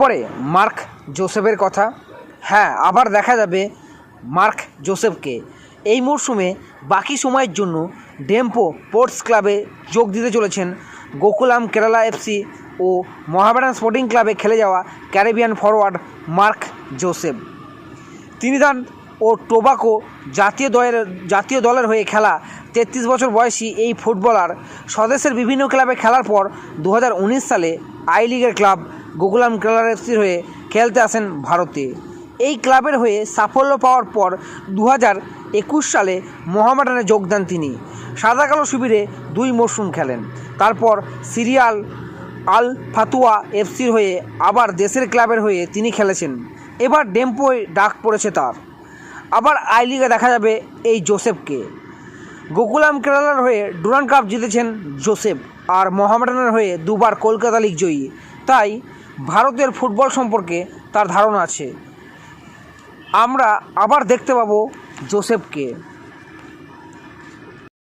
পরে মার্ক জোসেফের কথা। হ্যাঁ আবার দেখা যাবে মার্ক জোসেফকে। এই মরশুমে বাকি সময়ের জন্য ডেম্পো স্পোর্টস ক্লাবে যোগ দিতে চলেছেন গোকুলাম কেরালা এফসি ও মহামেডান স্পোর্টিং ক্লাবে খেলে যাওয়া Caribbean forward Mark Joseph. Trinidad ও টোবাকো জাতীয় দলের জাতীয় দলের হয়ে খেলা তেত্রিশ বছর বয়সী এই ফুটবলার স্বদেশের বিভিন্ন ক্লাবে খেলার পর দু হাজার উনিশ সালে আই লিগের ক্লাব গোকুলাম এফসির হয়ে খেলতে আসেন ভারতে। এই ক্লাবের হয়ে সাফল্য পাওয়ার পর দু একুশ সালে মোহামেডানে যোগ দেন তিনি। সাদা কালো শিবিরে দুই মরশুম খেলেন। তারপর সিরিয়াল আল ফাতুয়া এফসির হয়ে আবার দেশের ক্লাবের হয়ে তিনি খেলেছেন। এবার ডেম্পোয় ডাক পড়েছে তার। আবার আই লিগে দেখা যাবে এই জোসেফকে। গোকুলাম কেরালার হয়ে ডুরান কাপ জিতেছেন জোসেফ আর মোহামেডানের হয়ে দুবার কলকাতা লিগ জয়ী। তাই ভারতের ফুটবল সম্পর্কে তার ধারণা আছে। আমরা আবার দেখতে পাবো জোসেফকে।